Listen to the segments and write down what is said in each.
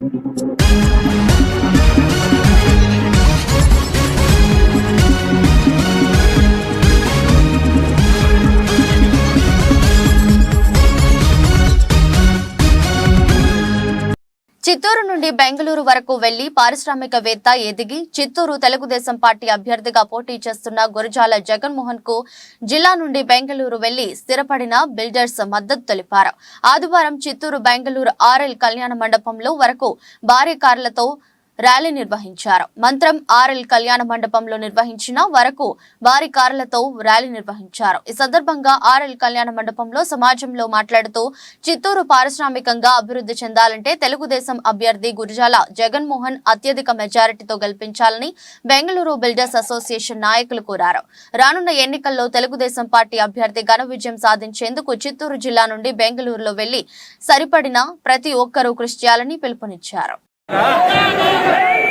Thank you. Chittoor నుండి బెంగళూరు వరకు వెళ్ళి పారిశ్రామికవేత్త ఎదిగి చిత్తూరు తెలుగుదేశం పార్టీ అభ్యర్థిగా పోటీ చేస్తున్న గురజాల జగన్మోహన్కు జిల్లా నుండి బెంగళూరు వెళ్ళి స్థిరపడిన బిల్డర్స్ మద్దతు తెలిపారు. ఆదివారం చిత్తూరు బెంగళూరు ఆర్ఎల్ కళ్యాణ మండపంలో వరకు భారీ కార్లతో ర్యాలీ నిర్వహించారు. మంత్రం ఆర్ఎల్ కళ్యాణ మండపంలో నిర్వహించిన వరకు భారీ కార్లతో ర్యాలీ నిర్వహించారు. ఈ సందర్భంగా ఆర్ఎల్ కళ్యాణ మండపంలో సమాజంలో మాట్లాడుతూ చిత్తూరు పారిశ్రామికంగా అభివృద్ధి చెందాలంటే తెలుగుదేశం అభ్యర్థి గురిజాల జగన్మోహన్ అత్యధిక మెజారిటీతో గెలిపించాలని బెంగళూరు బిల్డర్స్ అసోసియేషన్ నాయకులు కోరారు. రానున్న ఎన్నికల్లో తెలుగుదేశం పార్టీ అభ్యర్థి ఘన విజయం సాధించేందుకు చిత్తూరు జిల్లా నుండి బెంగళూరులో వెళ్ళి సరిపడిన ప్రతి ఒక్కరూ కృషి చేయాలని పిలుపునిచ్చారు. ఇవాళ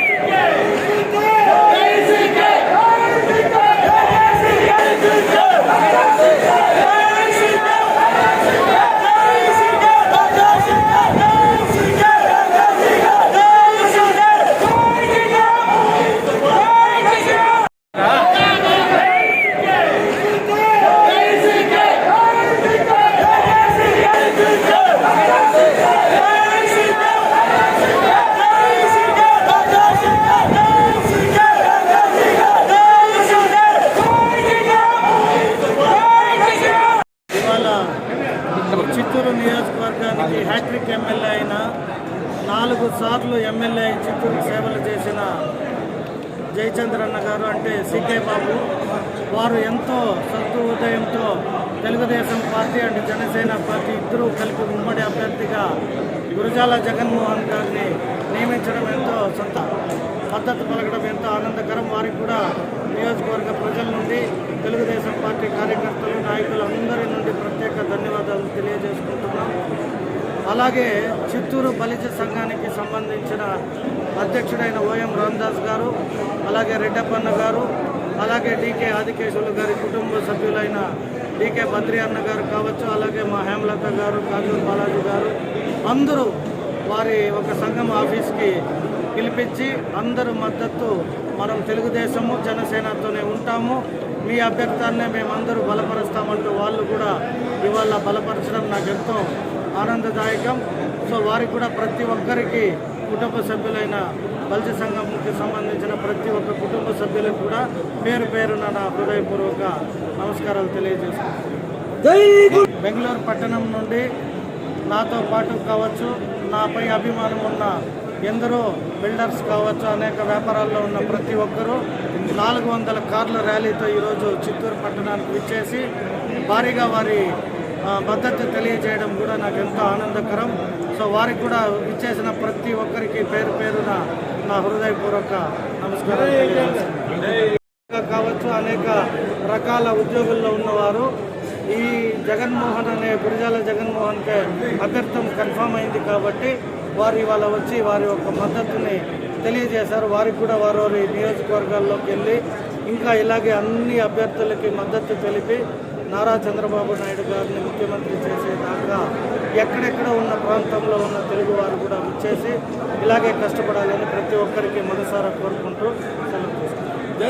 చిత్తూరు నియోజకవర్గానికి హ్యాట్రిక్ ఎమ్మెల్యే అయిన నాలుగు సార్లు ఎమ్మెల్యే చిత్తూరు సేవలు చేసిన జయచంద్రన్న గారు అంటే సీకే బాబు. వారు ఎంతో సత్తు ఉదయంతో Telugu Desam party and Janasena party ఇద్దరూ కలిపి ఉమ్మడి అభ్యర్థిగా గురజాల జగన్మోహన్ గారిని నియమించడం ఎంతో సొంత. మద్దతు పలకడం ఎంతో ఆనందకరం. వారికి కూడా నియోజకవర్గ ప్రజల నుండి తెలుగుదేశం పార్టీ కార్యకర్తలు నాయకులు అందరి నుండి అలాగే చిత్తూరు బలిజ సంఘానికి సంబంధించిన అధ్యక్షుడైన ఓఎం రామదాస్ గారు అలాగే రెడ్డప్పన్న గారు అలాగే డీకే ఆదికేశ్వరులు గారి కుటుంబ సభ్యులైన డీకే బద్రి అన్న గారు కావచ్చు అలాగే మా హేమలత గారు కాజూర్ బాలాజీ గారు అందరూ వారి ఒక సంఘం ఆఫీస్కి పిలిపించి అందరు మద్దతు మనం తెలుగుదేశము జనసేనతోనే ఉంటాము. మీ అభ్యర్థాన్నే మేమందరూ బలపరుస్తామంటూ వాళ్ళు కూడా ఇవాళ బలపరచడం నాకు ఎంతో ఆనందదాయకం. సో వారికి కూడా ప్రతి ఒక్కరికి కుటుంబ సభ్యులైన బలిజ సంఘంకి సంబంధించిన ప్రతి ఒక్క కుటుంబ సభ్యులకు కూడా పేరు పేరున నా హృదయపూర్వక నమస్కారాలు తెలియజేస్తున్నాను బెంగళూరు పట్టణం నుండి నాతో పాటు కావచ్చు నాపై అభిమానం ఉన్న ఎందరో బిల్డర్స్ కావచ్చు అనేక వ్యాపారాల్లో ఉన్న ప్రతి ఒక్కరూ నాలుగు వందల కార్ల ర్యాలీతో ఈరోజు చిత్తూరు పట్టణానికి విచ్చేసి భారీగా వారి మద్దతు తెలియజేయడం కూడా నాకు ఎంతో ఆనందకరం. సో వారికి కూడా ఇచ్చేసిన ప్రతి ఒక్కరికి పేరు పేరున నా హృదయపూర్వక నమస్కారం కావచ్చు అనేక రకాల ఉద్యోగుల్లో ఉన్నవారు ఈ జగన్మోహన్ అనే గురిజాల జగన్మోహన్కి అభ్యర్థం కన్ఫామ్ అయింది కాబట్టి వారు ఇవాళ వచ్చి వారి యొక్క మద్దతుని తెలియజేశారు. వారికి కూడా వారు వారి నియోజకవర్గాల్లోకి వెళ్ళి ఇంకా ఇలాగే అన్ని అభ్యర్థులకి మద్దతు తెలిపి నారా చంద్రబాబు నాయుడు గారిని ముఖ్యమంత్రి చేసేదాకా ఎక్కడెక్కడ ఉన్న ప్రాంతంలో ఉన్న తెలుగు వారు కూడా వచ్చేసి ఇలాగే కష్టపడాలని ప్రతి ఒక్కరికి మనసారా కోరుకుంటూ సెలవు